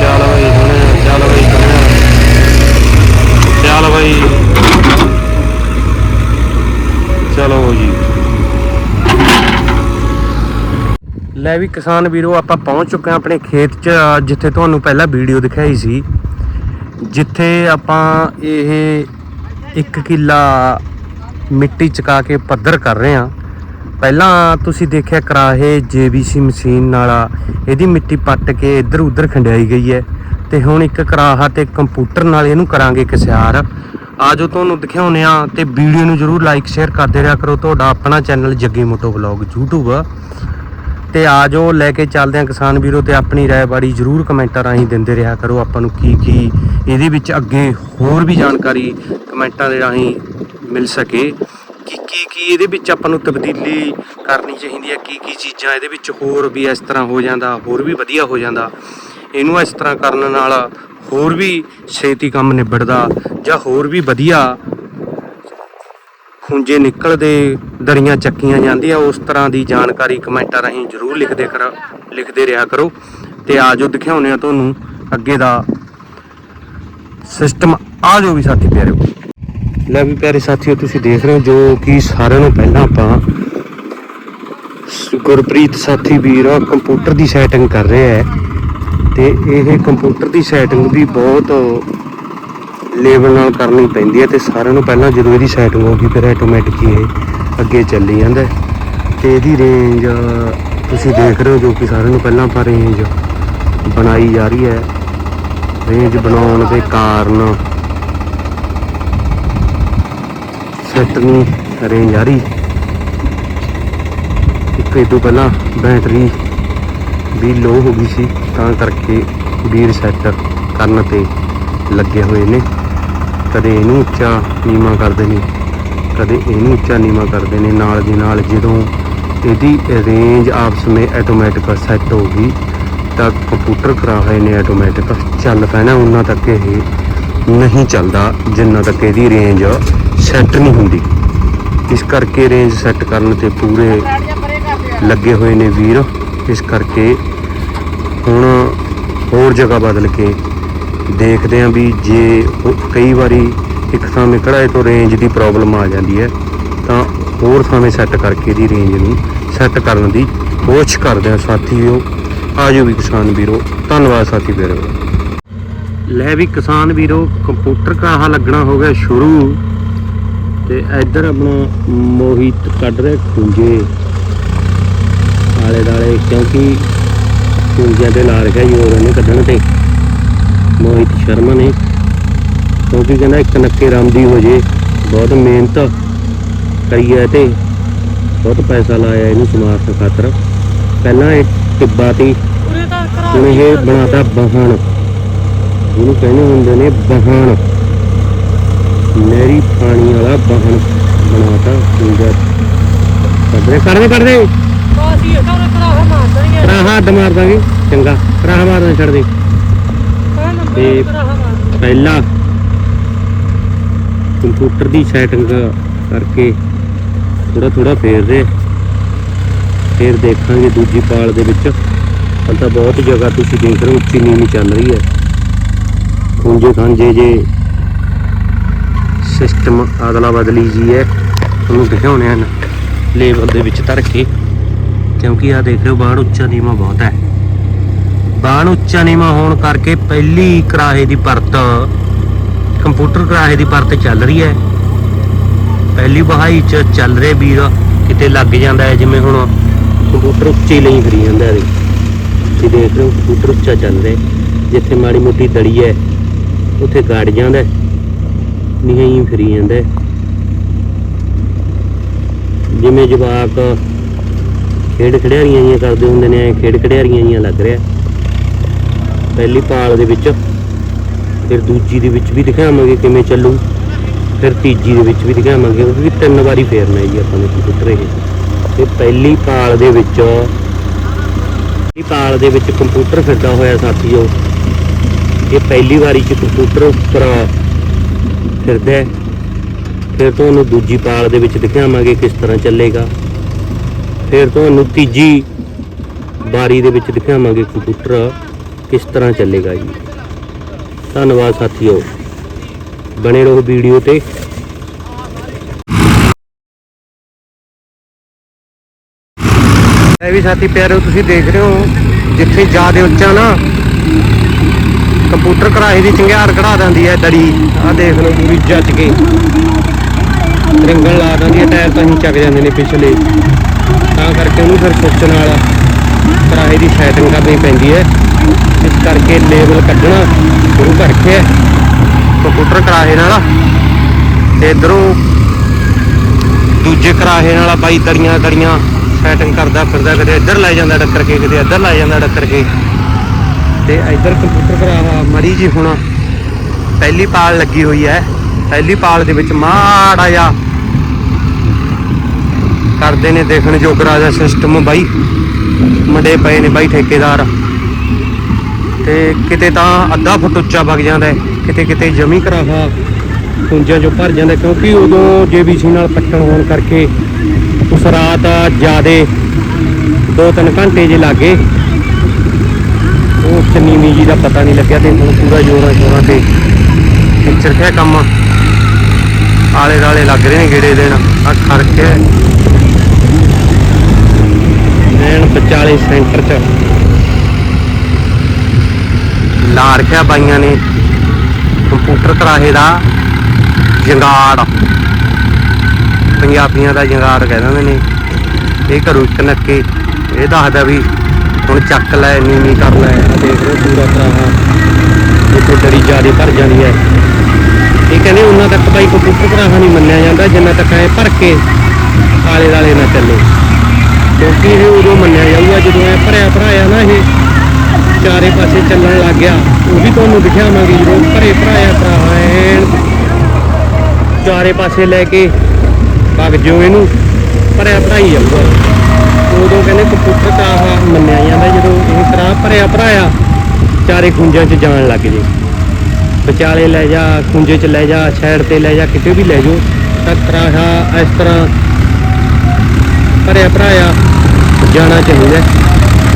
[SPEAKER 1] ਚੱਲ ਬਈ ਸੁਣਿਆ ਚੱਲ ਬਈ ਸੁਣਿਆ ਚੱਲ ਬਈ। ਚਲੋ ਜੀ। ਲੈ ਵੀ ਕਿਸਾਨ ਵੀਰੋ, ਆਪਾਂ ਪਹੁੰਚ ਚੁੱਕੇ ਹਾਂ ਆਪਣੇ ਖੇਤ 'ਚ ਜਿੱਥੇ ਤੁਹਾਨੂੰ ਪਹਿਲਾਂ ਵੀਡੀਓ ਦਿਖਾਈ ਸੀ। ਜਿੱਥੇ ਆਪਾਂ ਇਹ ਇੱਕ ਕਿੱਲਾ ਮਿੱਟੀ ਚਕਾ ਕੇ ਪੱਧਰ ਕਰ ਰਹੇ ਹਾਂ। ਪਹਿਲਾਂ ਤੁਸੀਂ ਦੇਖਿਆ ਕਰਾਹੇ, ਜੀਬੀਸੀ ਮਸ਼ੀਨ ਨਾਲ ਇਹਦੀ ਮਿੱਟੀ ਪੱਟ ਕੇ ਇੱਧਰ ਉੱਧਰ ਖੰਡਾਈ ਗਈ ਹੈ। ਤੇ ਹੁਣ ਇੱਕ ਕਰਾਹਾ ਤੇ ਕੰਪਿਊਟਰ ਨਾਲ ਇਹਨੂੰ ਕਰਾਂਗੇ ਕਿਸਿਆਰ। ਆਜੋ ਤੁਹਾਨੂੰ ਦਿਖਾਉਨੇ ਆ ਤੇ ਵੀਡੀਓ ਨੂੰ ਜਰੂਰ ਲਾਈਕ ਸ਼ੇਅਰ ਕਰਦੇ ਰਿਹਾ ਕਰੋ। ਤੁਹਾਡਾ ਆਪਣਾ channel Jaggi moto vlog YouTube ਤੇ ਆਜੋ, ਲੈ ਕੇ ਚੱਲਦੇ ਆ ਕਿਸਾਨ ਵੀਰੋ ਤੇ ਆਪਣੀ ਰਾਏ ਜਰੂਰ ਕਮੈਂਟਾਂ ਰਾਹੀਂ ਦਿੰਦੇ ਰਿਹਾ ਕਰੋ। ਆਪਾਂ ਨੂੰ ਕੀ ਕੀ ਇਹਦੇ ਵਿੱਚ ਅੱਗੇ ਹੋਰ ਵੀ ਜਾਣਕਾਰੀ ਕਮੈਂਟਾਂ ਦੇ ਰਾਹੀਂ ਮਿਲ ਸਕੇ। ਕਿ ਕੀ ਕੀ ਇਹਦੇ ਵਿੱਚ ਆਪਾਂ ਨੂੰ ਤਬਦੀਲੀ ਕਰਨੀ ਚਾਹੀਦੀ ਹੈ ਕੀ ਕੀ ਚੀਜ਼ਾਂ ਇਹਦੇ ਵਿੱਚ ਹੋਰ ਵੀ ਇਸ ਤਰ੍ਹਾਂ ਹੋ ਜਾਂਦਾ, ਹੋਰ ਵੀ ਵਧੀਆ ਹੋ ਜਾਂਦਾ। ਇਹਨੂੰ ਇਸ ਤਰ੍ਹਾਂ ਕਰਨ ਨਾਲ ਹੋਰ ਵੀ ਛੇਤੀ ਕੰਮ ਨਿਬੜਦਾ। ਜਾਂ ਹੋਰ ਵੀ ਵਧੀਆ ਖੁੰਝੇ ਨਿਕਲਦੇ ਦਰੀਆਂ ਚੱਕੀਆਂ ਜਾਂਦੀਆਂ, ਉਸ ਤਰ੍ਹਾਂ ਦੀ ਜਾਣਕਾਰੀ ਕਮੈਂਟਾਂ ਰਾਹੀਂ ਜਰੂਰ ਲਿਖਦੇ ਕਰ, ਲਿਖਦੇ ਰਿਹਾ ਕਰੋ ਤੇ ਆਜੋ ਦਿਖਾਉਨੇ ਆ ਤੁਹਾਨੂੰ ਅੱਗੇ ਦਾ ਸਿਸਟਮ ਆਜੋ ਵੀ ਸਾਥੀ ਪਿਆਰੇ ਲੈ ਵੀ ਪਿਆਰੇ ਸਾਥੀਓ, ਤੁਸੀਂ ਦੇਖ ਰਹੇ ਹੋ ਜੋ ਕਿ ਸਾਰਿਆਂ ਨੂੰ ਪਹਿਲਾਂ ਆਪਾਂ ਗੁਰਪ੍ਰੀਤ ਸਾਥੀ ਵੀਰ ਕੰਪਿਊਟਰ ਦੀ ਸੈਟਿੰਗ ਕਰ ਰਿਹਾ ਹੈ ਤੇ ਇਹ ਕੰਪਿਊਟਰ ਦੀ ਸੈਟਿੰਗ ਵੀ ਬਹੁਤ ਲੈਵਲ ਨਾਲ ਕਰਨੀ ਪੈਂਦੀ ਹੈ ਤੇ ਸਾਰਿਆਂ ਨੂੰ ਪਹਿਲਾਂ ਜਦੋਂ ਇਹਦੀ ਸੈਟਿੰਗ ਹੋ ਗਈ, ਫਿਰ ਆਟੋਮੈਟਿਕ ਹੀ ਇਹ ਅੱਗੇ ਚੱਲੀ ਜਾਂਦਾ ਹੈ। ਤੇ ਇਹਦੀ ਰੇਂਜ ਤੁਸੀਂ ਦੇਖ ਰਹੇ ਹੋ ਜੋ ਕਿ ਸਾਰਿਆਂ ਨੂੰ ਪਹਿਲਾਂ ਆਪਾਂ ਰੇਂਜ ਬਣਾਈ ਜਾ ਰਹੀ ਹੈ। ਰੇਂਜ ਬਣਾਉਣ ਦੇ ਕਾਰਨ ਸੈਟ ਨਹੀਂ ਰੇਂਜ ਆ ਰਹੀ। ਇੱਕ ਇਹ ਤੋਂ ਪਹਿਲਾਂ ਬੈਟਰੀ ਵੀ ਲੋ ਹੋ ਗਈ ਸੀ, ਤਾਂ ਕਰਕੇ ਵੀਰ ਸੈੱਟ ਕਰਨ ਤੇ ਲੱਗੇ ਹੋਏ ਨੇ। ਕਦੇ ਇਹਨੂੰ ਉੱਚਾ ਨੀਵਾਂ ਕਰਦੇ ਨੇ, ਕਦੇ ਇਹਨੂੰ ਉੱਚਾ ਨੀਵਾਂ ਕਰਦੇ ਨੇ, ਨਾਲ ਦੀ ਨਾਲ ਜਦੋਂ ਇਹਦੀ ਰੇਂਜ ਆਪਸ ਵਿੱਚ ਆਟੋਮੈਟਿਕ ਸੈੱਟ ਹੋ ਗਈ, ਤਾਂ ਕੰਪਿਊਟਰ ਕਰਾ ਹੋਏ ਨੇ ਆਟੋਮੈਟਿਕ ਚੱਲ ਪੈਣਾ ਉਹਨਾਂ ਤੱਕ ਇਹ ਨਹੀਂ ਚੱਲਦਾ ਜਿੰਨਾ ਤੱਕ ਇਹਦੀ ਰੇਂਜ ਸੈੱਟ ਨਹੀਂ ਹੁੰਦੀ। ਇਸ ਕਰਕੇ ਰੇਂਜ ਸੈੱਟ ਕਰਨ ਤੇ ਪੂਰੇ ਲੱਗੇ ਹੋਏ ਨੇ ਵੀਰ, ਇਸ ਕਰਕੇ ਹੁਣ ਹੋਰ ਜਗ੍ਹਾ ਬਦਲ ਕੇ ਦੇਖਦੇ ਆਂ ਵੀ ਜੇ ਉਹ ਕਈ ਵਾਰੀ ਇੱਕ ਸਮੇਂ ਕੜਾਏ ਤੋਂ ਰੇਂਜ ਦੀ ਪ੍ਰੋਬਲਮ ਆ ਜਾਂਦੀ ਹੈ, ਤਾਂ ਹੋਰ ਸਮੇਂ ਸੈੱਟ ਕਰਕੇ ਇਹਦੀ ਰੇਂਜ ਨੂੰ ਸੈੱਟ ਕਰਨ ਦੀ ਕੋਸ਼ਿਸ਼ ਕਰਦੇ ਆ ਸਾਥੀਓ। ਆਜੋ ਵੀ ਕਿਸਾਨ ਵੀਰੋ, ਧੰਨਵਾਦ ਸਾਥੀ ਵੀਰੋ ਲੈ ਵੀ ਕਿਸਾਨ ਵੀਰੋ ਕੰਪਿਊਟਰ ਕਾਹਾ ਲੱਗਣਾ ਹੋ ਗਿਆ ਸ਼ੁਰੂ। ਤੇ ਇੱਧਰ ਆਪਣਾ ਮੋਹਿਤ ਕੱਢ ਰਿਹਾ ਖੁੰਝੇ। ਆਲੇ ਦਾਲੇ ਕਿਉਂਕਿ ਖੁੰਝਿਆਂ ਦੇ ਨਾਲ ਰੱਖਿਆ ਜੀ ਉਹਨੇ ਕੱਢਣ ਤੇ। ਮੋਹਿਤ ਸ਼ਰਮਾ ਨੇ ਕਿਉਂਕਿ ਕਹਿੰਦਾ ਇੱਕ ਨੱਕੇ ਰਾਮਦੀ ਹੋ ਜੇ ਬਹੁਤ ਮਿਹਨਤ ਕਰੀ ਹੈ ਤੇ ਬਹੁਤ ਪੈਸਾ ਲਾਇਆ ਇਹਨੂੰ ਸਮਾਰਟ ਖਾਤਰ। ਪਹਿਲਾਂ ਇਹ ਟਿੱਬਾ ਤੀ ਹੁਣ ਇਹ ਬਣਾਤਾ ਬਹਾਨ। ਜਿਹਨੂੰ ਕਹਿੰਦੇ ਹੁੰਦੇ ਨੇ ਬਹਾਨ। ਨਹਿਰੀ ਪਾਣੀ ਵਾਲਾ ਬਹਾਨ ਬਣਾਤਾ ਖੁੰਝਾ ਕੱਢਦੇ ਕੱਢਦੇ ਕੱਢਦੇ ਕਰਾਹਾ ਹੱਦ ਮਾਰ ਦਾਂਗੇ। ਚੰਗਾ ਕਰਾਹਾ ਮਾਰਨਾ ਛੱਡ ਦੇ। ਤੇ ਪਹਿਲਾ ਕੰਪਿਊਟਰ ਦੀ ਸੈਟਿੰਗ ਕਰਕੇ ਥੋੜਾ ਥੋੜਾ ਫੇਰ ਰਹੇ ਫਿਰ ਦੇਖਾਂਗੇ ਦੂਜੀ ਪਾਲ ਦੇ ਵਿੱਚ। ਹੁਣ ਤਾਂ ਬਹੁਤ ਜਗ੍ਹਾ ਤੁਸੀਂ ਦੇਖ ਰਹੇ ਹੋ, ਉੱਚੀ ਨੀਵੀਂ ਚੱਲ ਰਹੀ ਹੈ। ਖੁੰਝੇ ਖਾਂਜੇ ਜੇ ਸਿਸਟਮ ਆਦਲਾ ਬਦਲੀ ਜੀ ਹੈ ਤੁਹਾਨੂੰ ਦਿਖਾਉਣੇ ਹਨ। ਲੇਵਲ ਦੇ ਵਿੱਚ ਧਰ ਕੇ। ਕਿਉਂਕਿ ਆ ਦੇਖ ਰਹੇ ਹੋ, ਬਾਹਰ ਉੱਚਾ ਨੀਵਾਂ ਬਹੁਤ ਹੈ। ਬਾਣ ਉੱਚਾ ਨੀਵਾਂ ਹੋਣ ਕਰਕੇ ਪਹਿਲੀ ਕਰਾਹੇ ਦੀ ਪਰਤ ਕੰਪਿਊਟਰ ਕਰਾਹੇ ਦੀ ਪਰਤ ਚੱਲ ਰਹੀ ਹੈ। ਪਹਿਲੀ ਵਹਾਈ ਚ ਚੱਲ ਰਹੇ ਵੀਰ ਕਿਤੇ ਲੱਗ ਜਾਂਦਾ ਹੈ ਜਿਵੇਂ ਹੁਣ ਕੰਪਿਊਟਰ ਉੱਚੇ ਲਈ ਫਰੀ ਜਾਂਦਾ ਹੈ। ਤੁਸੀਂ ਦੇਖ ਰਹੇ ਹੋ ਕੰਪਿਊਟਰ ਉੱਚਾ ਚੱਲ ਰਿਹਾ ਜਿੱਥੇ ਮਾੜੀ ਮੋਟੀ ਦੜੀ ਹੈ ਉੱਥੇ ਗਾੜ ਜਾਂਦਾ ਹੈ, ਨਹੀਂ ਫਰੀ ਜਾਂਦਾ ਜਿਵੇਂ ਜਵਾਕ ਖੇਡ ਖਿਡਾਰੀਆਂ ਜੀਆਂ ਕਰਦੇ ਹੁੰਦੇ ਨੇ ਖੇਡ ਖਿਡਾਰੀਆਂ ਜੀਆਂ ਲੱਗ ਰਿਹਾ ਪਹਿਲੀ ਪਾਲ ਦੇ ਵਿੱਚ, ਫਿਰ ਦੂਜੀ ਦੇ ਵਿੱਚ ਵੀ ਦਿਖਾਵਾਂਗੇ ਕਿਵੇਂ ਚੱਲੂ, ਫਿਰ ਤੀਜੀ ਦੇ ਵਿੱਚ ਵੀ ਦਿਖਾਵਾਂਗੇ ਉਹ ਵੀ ਤਿੰਨ ਵਾਰੀ ਫੇਰਨਾ ਜੀ ਆਪਾਂ ਨੇ ਕੰਪਿਊਟਰ ਇਹ। ਤੇ ਪਹਿਲੀ ਪਾਲ ਦੇ ਵਿੱਚ, ਪਹਿਲੀ ਪਾਲ ਦੇ ਵਿੱਚ ਕੰਪਿਊਟਰ ਫਿਰਦਾ ਹੋਇਆ ਸਾਥੀਓ। ਇਹ ਪਹਿਲੀ ਵਾਰੀ ਚ ਕੰਪਿਊਟਰ ਉੱਪਰ ਫਿਰਦਾ ਫਿਰ ਤੁਹਾਨੂੰ ਦੂਜੀ ਪਾਲ ਦੇ ਵਿੱਚ ਦਿਖਾਵਾਂਗੇ ਕਿਸ ਤਰ੍ਹਾਂ ਚੱਲੇਗਾ। ਫਿਰ ਤੁਹਾਨੂੰ ਤੀਜੀ ਵਾਰੀ ਦੇ ਵਿੱਚ ਦਿਖਾਵਾਂਗੇ ਕੰਪਿਊਟਰ ਕਿਸ ਤਰ੍ਹਾਂ ਚੱਲੇਗਾ ਜੀ? ਧੰਨਵਾਦ ਸਾਥੀਓ। ਬਣੇ ਰਹੋ ਵੀਡੀਓ ਤੇ। ਇਹ ਵੀ ਸਾਥੀ ਪਿਆਰਿਓ, ਤੁਸੀਂ ਦੇਖ ਰਹੇ ਹੋ, ਜਿੱਥੇ ਜ਼ਿਆਦਾ ਉੱਚਾ ਨਾ, ਕੰਪਿਊਟਰ ਕਰਾਹੀ ਦੀ ਚੰਗਿਆਰ ਕਢਾ ਦਿੰਦੀ ਹੈ ਦੜੀ। ਆਹ ਦੇਖ ਲਓ ਪੂਰੀ ਜੱਜ ਕੇ। ਰਿੰਗਣ ਲਾ ਦਿੰਦੀ ਹੈ, ਟਾਇਰ ਤਾਂ ਹੀ ਚੱਕ ਜਾਂਦੇ ਨੇ ਪਿਛਲੇ। ਤਾਂ ਕਰਕੇ ਉਹਨੂੰ ਫਿਰ ਸੁੱਚ ਨਾਲ ਕਰਾਹੀ ਦੀ ਸੈਟਿੰਗ ਕਰਨੀ ਪੈਂਦੀ ਹੈ। ਕਰਕੇ ਲੇਬਲ ਕੱਢਣਾ ਸ਼ੁਰੂ ਕਰਕੇ ਕੰਪਿਊਟਰ ਕਰਾਹੇ ਨਾਲ। ਤੇ ਇਧਰੋਂ ਦੂਜੇ ਕਰਾਹੇ ਨਾਲ ਬਾਈ ਦਰੀਆਂ ਦਰੀਆਂ ਸੈਟਿੰਗ ਕਰਦਾ ਫਿਰਦਾ ਕਦੇ ਇੱਧਰ ਲੈ ਜਾਂਦਾ ਡੱਕਰ ਕੇ ਕਦੇ ਇੱਧਰ ਲੈ ਜਾਂਦਾ ਡੱਕਰ ਕੇ। ਤੇ ਇੱਧਰ ਕੰਪਿਊਟਰ ਕਰਾਹਾ ਮਰੀ ਜੀ ਹੁਣ ਪਹਿਲੀ ਪਾਲ ਲੱਗੀ ਹੋਈ ਹੈ। ਪਹਿਲੀ ਪਾਲ ਦੇ ਵਿੱਚ ਮਾੜਾ ਜਿਹਾ ਕਰਦੇ ਨੇ ਦੇਖਣ ਜੋਗਰਾ ਦਾ ਸਿਸਟਮ ਬਾਈ। ਮੰਡੇ ਪਏ ਨੇ ਬਾਈ ਠੇਕੇਦਾਰ। ਤੇ ਕਿਤੇ ਤਾਂ ਅੱਧਾ ਫੁੱਟ ਉੱਚਾ ਵਗ ਜਾਂਦਾ ਕਿਤੇ ਕਿਤੇ ਜਮੀ ਕਰਾਹਾ ਪੁੰਜਾਂ ਜੋ ਭਰ ਜਾਂਦਾ ਕਿਉਂਕਿ ਉਦੋਂ ਜੇਬੀਸੀ ਨਾਲ ਪੱਟਣ ਹੋਣ ਕਰਕੇ ਉਸ ਰਾਤ ਜਿਆਦੇ 2-3 ਘੰਟੇ ਜੇ ਲੱਗੇ ਉਹ ਚੰਨੀ ਜੀ ਦਾ ਪਤਾ ਨਹੀਂ ਲੱਗਿਆ ਤੇ ਹੁਣ ਪੂਰਾ ਜੋਰਾਂ ਸ਼ੋਰਾਂ ਤੇ ਪਿਕਚਰ ਕਿਆ ਕੰਮ। ਆਲੇ ਦਾਲੇ ਲੱਗ ਰਹੇ ਨੇ ਗੇੜੇ ਦੇਣ। ਆ ਖਰਕੇ ਨੈਣ ਵਿਚਾਲੇ ਸੈਂਟਰ ਚ। ਲਾ ਰੱਖਿਆ ਬਾਈਆਂ ਨੇ ਕੰਪਿਊਟਰ ਕਰਾਹੇ ਦਾ ਜੰਗਾੜ। ਪੰਜਾਬੀਆਂ ਦਾ ਜੰਗਾੜ ਕਹਿ ਦਿੰਦੇ ਨੇ। ਇਹ ਘਰੋਂ ਇੱਕ ਨੱਕੇ, ਇਹ ਦੱਸਦਾ ਵੀ ਹੁਣ ਚੱਕ ਲੈ ਨੀਵੀਂ ਕਰ ਲੈ, ਦੇਖ ਲਓ ਪੂਰਾ ਕਰਾਹਾ। ਜਿੱਥੇ ਦਰੀ ਜਿਆਦੇ ਭਰ ਜਾਂਦੀ ਹੈ। ਇਹ ਕਹਿੰਦੇ ਉਹਨਾਂ ਤੱਕ ਬਾਈ ਕੰਪਿਊਟਰ ਕਰਾਹਾ ਨਹੀਂ ਮੰਨਿਆ ਜਾਂਦਾ, ਜਿੰਨਾ ਤੱਕ ਇਹ ਭਰ ਕੇ ਆਲੇ ਦਾਲੇ ਨਾ ਚੱਲੇ। ਕਿਉਂਕਿ ਇਹ ਉਦੋਂ ਮੰਨਿਆ ਜਾਊਗਾ ਜਦੋਂ ਇਹ ਭਰਿਆ ਭਰਾਇਆ ਨਾ ਇਹ। ਚਾਰੇ ਪਾਸੇ ਚੱਲਣ ਲੱਗ ਗਿਆ। ਉਹ ਵੀ ਤੁਹਾਨੂੰ ਦਿਖਾਵਾਂਗੇ ਜਦੋਂ ਭਰੇ ਭਰਾਇਆ ਭਰਾ ਐਨ ਚਾਰੇ ਪਾਸੇ ਲੈ ਕੇ ਵਗ ਜਿਓ ਇਹਨੂੰ। ਭਰਿਆ ਭਰਾਈ ਜਾਊਗਾ। ਉਦੋਂ ਕਹਿੰਦੇ ਕੰਪਿਊਟਰ ਤਾਂ ਆਹ ਮੰਨਿਆ ਜਾਂਦਾ, ਜਦੋਂ ਇਹ ਕਰਾ ਭਰਿਆ ਭਰਾਇਆ ਚਾਰੇ ਖੁੰਝਾਂ 'ਚ ਜਾਣ ਲੱਗ ਜੇ। ਵਿਚਾਲੇ ਲੈ ਜਾ, ਖੁੰਝੇ 'ਚ ਲੈ ਜਾ, ਸਾਈਡ ਤੇ ਲੈ ਜਾ, ਕਿਤੇ ਵੀ ਲੈ ਜਾਓ। ਤਾਂ ਕਰਾਹਾ ਇਸ ਤਰ੍ਹਾਂ ਭਰਿਆ ਭਰਾਇਆ ਜਾਣਾ ਚਾਹੀਦਾ। ਹੈ।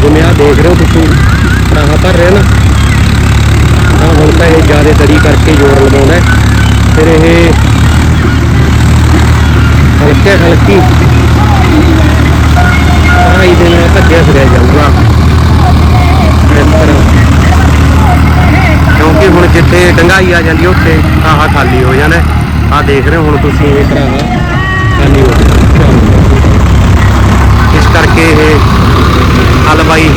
[SPEAKER 1] ਜਿਵੇਂ ਆਹ ਦੇਖ ਰਹੇ ਹੋ ਤੁਸੀਂ। ਕਰਾਹਾ ਭਰ ਰਿਹਾ ਨਾ, ਤਾਂ ਹੁਣ ਤਾਂ ਇਹ ਜ਼ਿਆਦਾ ਦਰੀ ਕਰਕੇ ਜੋਰ ਲਗਾਉਣਾ ਫਿਰ ਇਹ ਹਲਕੇ, ਹਲਕੀ ਆਈ ਦੇ ਨਾਲ ਭੱਜਿਆ ਫਿਰਿਆ ਜਾਊਗਾ। ਇਸ ਤਰ੍ਹਾਂ ਕਿਉਂਕਿ ਹੁਣ ਜਿੱਥੇ ਡੰਗਾਈ ਆ ਜਾਂਦੀ, ਉੱਥੇ ਆਹਾ ਖਾਲੀ ਹੋ ਜਾਣਾ ਆ ਦੇਖ ਰਹੇ ਹੋ ਹੁਣ ਤੁਸੀਂ ਇਹ ਤਰ੍ਹਾਂ ਖਾਲੀ ਹੋ ਜਾਂਦਾ ਇਸ ਕਰਕੇ ਇਹ ਹਲਵਾਈ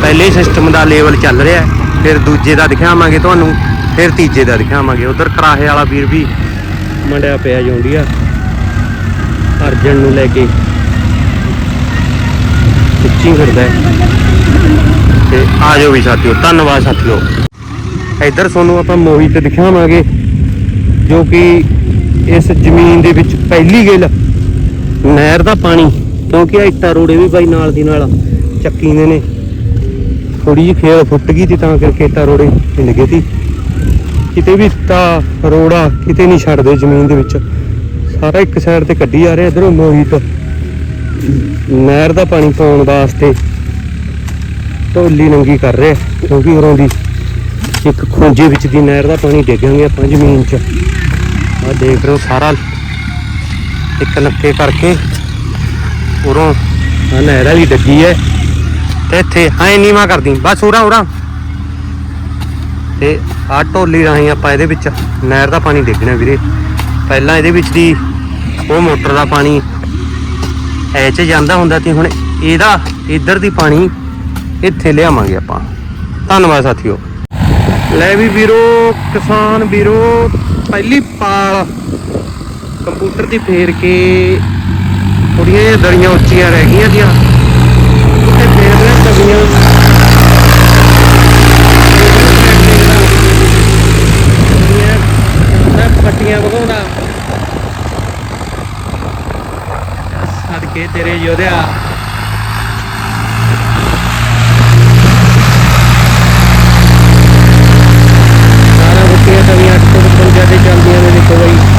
[SPEAKER 1] ਪਹਿਲੇ ਸਿਸਟਮ ਦਾ ਲੈਵਲ ਚੱਲ ਰਿਹਾ ਫਿਰ ਦੂਜੇ ਦਾ ਦਿਖਾਵਾਂਗੇ ਤੁਹਾਨੂੰ, ਫਿਰ ਤੀਜੇ ਦਾ ਦਿਖਾਵਾਂਗੇ। ਉਧਰ ਕਰਾਹੇ ਵਾਲਾ ਵੀਰ ਵੀ ਮੰਡਿਆ ਪਿਆ ਜੋਂਡੀਆ, ਅਰਜਨ ਨੂੰ ਲੈ ਕੇ ਉੱਚੀ ਫਿਰਦਾ ਤੇ ਆ ਜਾਓ ਵੀ ਸਾਥੀਓ, ਧੰਨਵਾਦ ਸਾਥੀਓ। ਇੱਧਰ ਤੁਹਾਨੂੰ ਆਪਾਂ ਮੋਹਿਤ ਦਿਖਾਵਾਂਗੇ, ਜੋ ਕਿ ਇਸ ਜ਼ਮੀਨ ਦੇ ਵਿੱਚ ਪਹਿਲੀ ਗਿੱਲ, ਨਹਿਰ ਦਾ ਪਾਣੀ, ਕਿਉਂਕਿ ਇੱਟਾਂ ਰੋੜੇ ਵੀ ਬਾਈ ਨਾਲ ਦੀ ਨਾਲ ਚੱਕੀ ਚੱਕੀਂਦੇ ਨੇ। ਥੋੜੀ ਜਿਹੀ ਫੇਰ ਫੁੱਟ ਗਈ ਤੇ ਤਾਂ ਕਰਕੇ ਇੱਟਾਂ ਰੋੜੇ ਹਿੱਲ ਗਏ ਸੀ। ਕਿਤੇ ਵੀ ਤਾਂ ਰੋੜਾ ਕਿਤੇ ਨਹੀਂ ਛੱਡਦੇ ਜ਼ਮੀਨ ਦੇ ਵਿੱਚ। ਸਾਰਾ ਇੱਕ ਸਾਈਡ ਤੇ ਕੱਢੀ ਜਾ ਰਿਹਾ, ਇਧਰੋਂ ਮੋਹਿਤ। ਨਹਿਰ ਦਾ ਪਾਣੀ ਪਾਉਣ ਵਾਸਤੇ ਢੋਲੀ ਨੰਗੀ ਕਰ ਰਿਹਾ, ਕਿਉਂਕਿ ਉਰੋਂ ਦੀ ਇੱਕ ਖੂੰਜੇ ਵਿੱਚ ਦੀ ਨਹਿਰ ਦਾ ਪਾਣੀ ਡੇਗਾਂਗੇ ਆਪਾਂ ਜ਼ਮੀਨ 'ਚ। ਆ ਦੇਖ ਰਹੇ ਹੋ ਸਾਰਾ ਇੱਕ ਨੱਕੇ ਕਰਕੇ ਉਰੋਂ ਆ ਨਹਿਰ ਵਾਲੀ ਡੱਗੀ ਹੈ। ਤੇ ਇੱਥੇ ਹਾਂ ਨੀਵਾ ਕਰਦੀ। ਬਸ ਉਰਾ ਉਰਾ। ਤੇ ਆ ਢੋਲੀ ਰਾਹੀਂ ਆਪਾਂ ਇਹਦੇ ਵਿੱਚ ਨਹਿਰ ਦਾ ਪਾਣੀ ਡੇਗਣਾ ਵੀਰੇ। ਪਹਿਲਾਂ ਇਹਦੇ ਵਿੱਚ ਦੀ ਉਹ ਮੋਟਰ ਦਾ ਪਾਣੀ ਐ ਚ ਜਾਂਦਾ ਹੁੰਦਾ ਤੇ ਹੁਣ ਇਹਦਾ ਇੱਧਰ ਦੀ ਪਾਣੀ ਇੱਥੇ ਲਿਆਵਾਂਗੇ ਆਪਾਂ। ਧੰਨਵਾਦ ਸਾਥੀਓ। ਲੈ ਵੀ ਵੀਰੋ, ਕਿਸਾਨ ਵੀਰੋ, ਪਹਿਲੀ ਪਾਲ ਕੰਪਿਊਟਰ ਦੀ ਫੇਰ ਕੇ ਥੋੜੀਆਂ ਜਿਹੀਆਂ ਦਰੀਆਂ ਉੱਚੀਆਂ ਰਹਿ ਗਈਆਂ ਦੀਆਂ। ਫੇਰ ਪੱਟੀਆਂ ਵਗਾਉਂਦਾ ਸਦਕੇ ਤੇਰੇ ਯੋਧਿਆ। ਸਾਰਾ ਬੁੱਟੀਆਂ ਤਵੀਆਂ 855 ਤੇ ਚੱਲਦੀਆਂ ਨੇ ਦੇਖੋ ਬਈ।